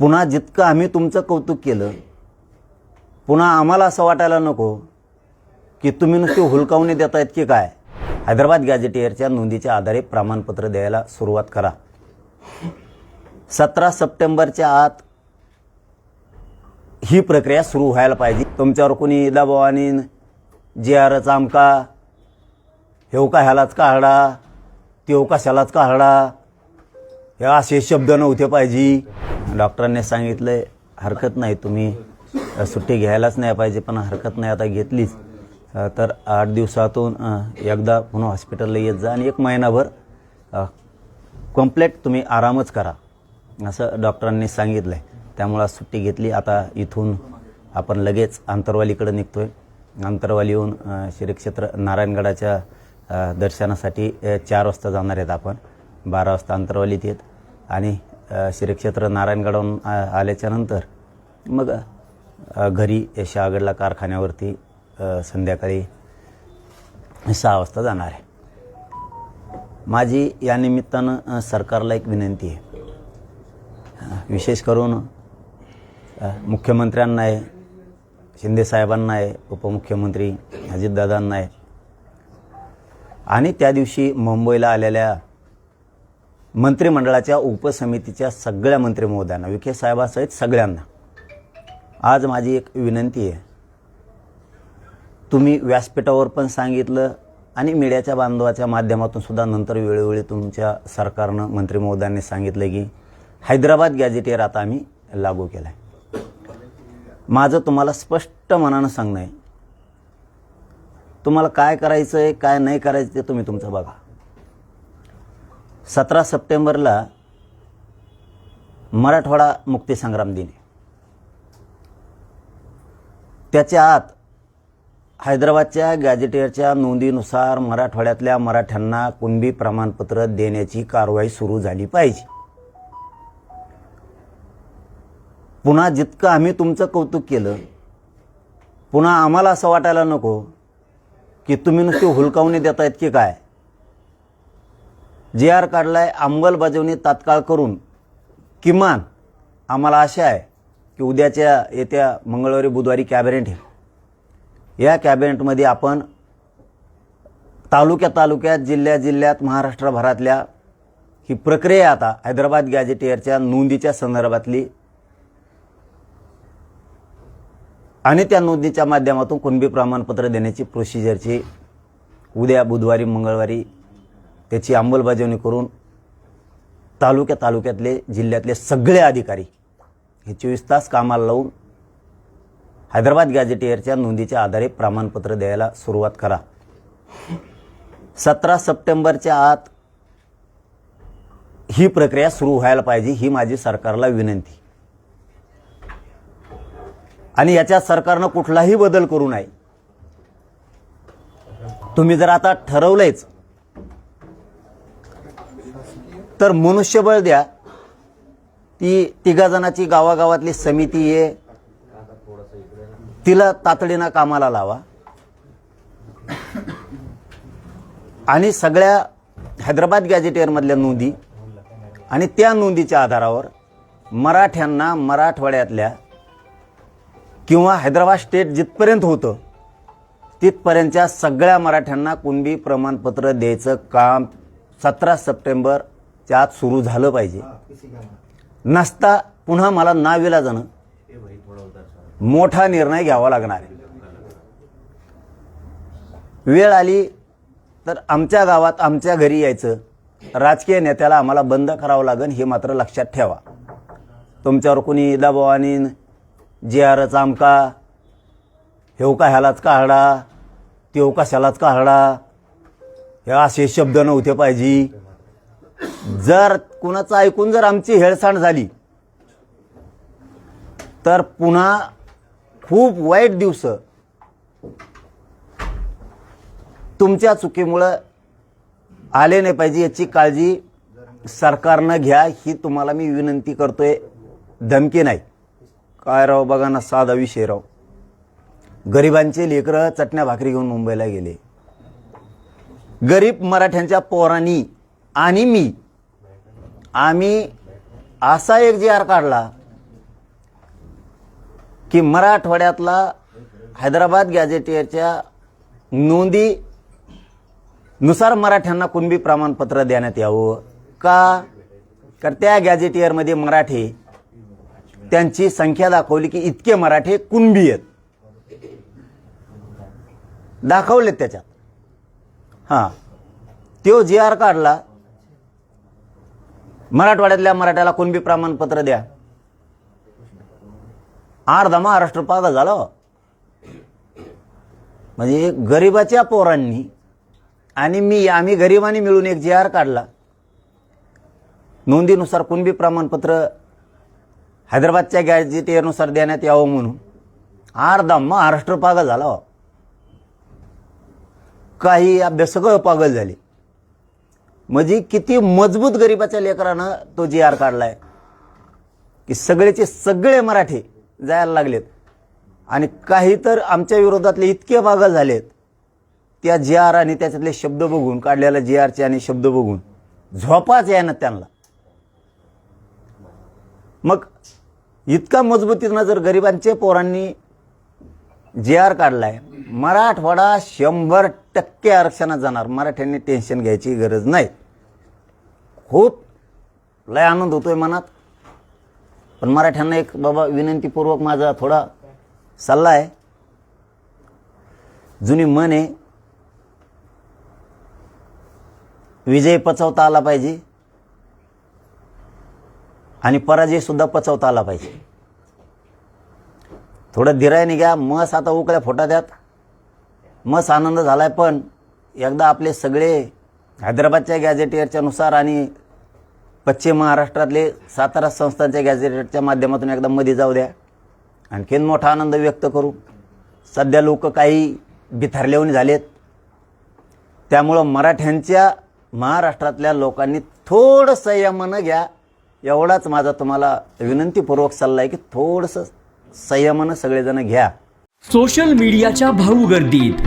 पुन्हा जितकं आम्ही तुमचं कौतुक केलं पुन्हा आम्हाला असं वाटायला नको की तुम्ही नुसती हुलकावणी देतायत की काय? हैदराबाद गॅझेटियरच्या नोंदीच्या आधारे प्रमाणपत्र द्यायला सुरुवात करा. सतरा सप्टेंबरच्या आत ही प्रक्रिया सुरू व्हायला पाहिजे. तुमच्यावर कोणी दबावानी जे आरच आमका हेवका हो ह्यालाच का हाडा तेव कशालाच हो का हाडा हे असे शब्द नव्हते पाहिजे. डॉक्टरांनी सांगितलं हरकत नाही तुम्ही. सुट्टी घ्यायलाच नाही पाहिजे पण हरकत नाही आता घेतलीच. तर आठ दिवसातून एकदा पुन्हा हॉस्पिटलला येत जा आणि एक महिनाभर कम्प्लेट तुम्ही आरामच करा असं डॉक्टरांनी सांगितलं आहे त्यामुळं सुट्टी घेतली. आता इथून आपण लगेच आंतरवालीकडे निघतोय. आंतरवालीहून अ, श्रीक्षेत्र नारायणगडाच्या दर्शनासाठी चार वाजता जाणार आहेत आपण. बारा वाजता आंतरवालीत येत. आणि श्रीक्षेत्र नारायणगडावरून आल्याच्यानंतर मग घरी शहागडला कारखान्यावरती संध्याकाळी सहा वाजता जाणार आहे. माझी या निमित्तानं सरकारला एक विनंती आहे. विशेष करून मुख्यमंत्र्यांना आहे शिंदेसाहेबांना आहे उपमुख्यमंत्री अजितदादांना आहे. आणि त्या दिवशी मुंबईला आलेल्या मंत्रिमंडळाच्या उपसमितीच्या सगळ्या मंत्री महोदयांना विखे साहेबासहित सगळ्यांना. आज माझी एक विनंती आहे. तुम्ही व्यासपीठावर पण सांगितलं आणि मीडियाच्या बांधवाच्या माध्यमातून सुद्धा नंतर वेळोवेळी तुमच्या सरकारनं मंत्री महोदयांनी सांगितलं की हैदराबाद गॅजेटियर आता आम्ही लागू केला आहे माझं तुम्हाला स्पष्ट मनानं सांगणं आहे. तुम्हाला काय करायचं आहे काय नाही करायचं ते तुम्ही तुमचं बघा. सतरा सप्टेंबरला मराठवाडा मुक्तीसंग्राम दिन त्याच्या आत हैदराबादच्या गॅजेटियरच्या नोंदीनुसार मराठवाड्यातल्या मराठ्यांना कुणबी प्रमाणपत्र देण्याची कारवाई सुरू झाली पाहिजे. पुन्हा जितकं आम्ही तुमचं कौतुक केलं पुन्हा आम्हाला असं वाटायला नको की तुम्ही नुसती हुलकावणी देतायत की काय? जे आर काढलाय अंमलबजावणी तात्काळ करून किमान आम्हाला आशा आहे की उद्याच्या येत्या मंगळवारी बुधवारी कॅबिनेट आहे या कॅबिनेटमध्ये आपण तालुक्या तालुक्यात जिल्ह्या जिल्ह्यात महाराष्ट्रभरातल्या ही प्रक्रिया आता हैदराबाद गॅजेटियरच्या नोंदीच्या संदर्भातली आणि त्या नोंदीच्या माध्यमातून कुणबी प्रमाणपत्र देण्याची प्रोसिजरची उद्या बुधवारी मंगळवारी त्याची अंमलबजावणी करून तालुक्या तालुक्यातले जिल्ह्यातले सगळे अधिकारी हे चोवीस तास कामाला लावून हैदराबाद गॅझेटियरच्या नोंदीच्या आधारे प्रमाणपत्र द्यायला सुरुवात करा. सतरा सप्टेंबरच्या आत ही प्रक्रिया सुरू व्हायला पाहिजे ही माझी सरकारला विनंती. आणि याच्यात सरकारनं कुठलाही बदल करू नये. तुम्ही जर आता ठरवलंयच तर मनुष्यबळ द्या. ती तिघा जणाची गावागावातली समिती आहे तिला तातडीनं कामाला लावा. आणि सगळ्या हैदराबाद गॅजेटियरमधल्या नोंदी आणि त्या नोंदीच्या आधारावर मराठ्यांना मराठवाड्यातल्या किंवा हैदराबाद स्टेट जिथपर्यंत होतं तिथपर्यंतच्या सगळ्या मराठ्यांना कुणबी प्रमाणपत्र द्यायचं काम सतरा सप्टेंबर आत सुरू झालं पाहिजे. नसता पुन्हा मला नाविला जाणं. मोठा निर्णय घ्यावा लागणार आहे. वेळ आली तर आमच्या गावात आमच्या घरी यायचं. राजकीय नेत्याला आम्हाला बंद करावं लागेल हे मात्र लक्षात ठेवा. तुमच्यावर कोणी दबावानी जे आरच आमका? हेव का ह्यालाच का हरडा तेव कशालाच का हरडा हे असे शब्द नव्हते पाहिजे. जर कुणाचं ऐकून जर आमची हेळसांड झाली तर पुन्हा खूप वाईट दिवस. तुमच्या चुकीमुळं आले नाही पाहिजे याची काळजी सरकारनं घ्या ही तुम्हाला मी विनंती करतोय. धमकी नाही. काय राव बघा ना साधा विषय राव. गरिबांचे लेकरं चटण्या भाकरी घेऊन मुंबईला गेले. गरीब मराठ्यांच्या पोरांनी आणि मी आम्ही असा एक जी आर काढला की मराठवाड्यातला हैदराबाद गॅझेटियरच्या नोंदी नुसार मराठ्यांना कुणबी प्रमाणपत्र देण्यात यावं? का? तर त्या गॅझेटियरमध्ये मराठी त्यांची संख्या दाखवली की इतके मराठे कुणबी आहेत. दाखवलेत त्याच्यात. हां. तो जी आर काढला. मराठवाड्यातल्या मराठ्याला कुणबी प्रमाणपत्र द्या अर्धा महाराष्ट्र पागा झाला हो. म्हणजे गरिबाच्या पोरांनी आणि मी आम्ही गरिबांनी मिळून एक जी आर काढला नोंदीनुसार कुणबी प्रमाणपत्र हैदराबादच्या गॅजेटियरनुसार देण्यात यावं म्हणून अर्धा महाराष्ट्र पागल झाला हो. काही अभ्यास सगळं पागल झाले म्हणजे किती मजबूत गरिबाच्या लेकरानं तो जी आर काढलाय. की सगळेचे सगळे मराठी जायला लागलेत. आणि काही तर आमच्या विरोधातले इतके पागल झालेत. त्या जी आर आणि त्याच्यातले शब्द बघून काढलेल्या जी आरचे आणि शब्द बघून झोपाच यायना त्यांना. मग इतका मजबूतीनं जर गरिबांचे पोरांनी जे आर काढलाय मराठवाडा शंभर टक्के आरक्षणात जाणार. मराठ्यांनी टेन्शन घ्यायची गरज नाही. खूप लय आनंद होतोय मनात. पण मराठ्यांना एक बाबा विनंतीपूर्वक माझा थोडा सल्ला आहे. जुनी मन आहे विजय पचवता आला पाहिजे आणि पराजय सुद्धा पचवता आला पाहिजे. थोडं धीरायने घ्या मस आता उकळ्या फोटा द्यात. मस आनंद झालाय पण एकदा आपले सगळे हैदराबादच्या गॅझेटियरच्या नुसार आणि पश्चिम महाराष्ट्रातले सातारा संस्थांच्या गॅझेटियरच्या माध्यमातून एकदा मध्ये जाऊ द्या. आणखीन मोठा आनंद व्यक्त करू. सध्या लोक काही बिथरलेवणी झालेत. त्यामुळं मराठ्यांच्या महाराष्ट्रातल्या लोकांनी थोडं संयमानं घ्या. एवढाच माझा तुम्हाला विनंतीपूर्वक सल्ला आहे की थोडंसं संयमानं सगळेजण घ्या. सोशल मीडियाच्या भाऊ गर्दीत.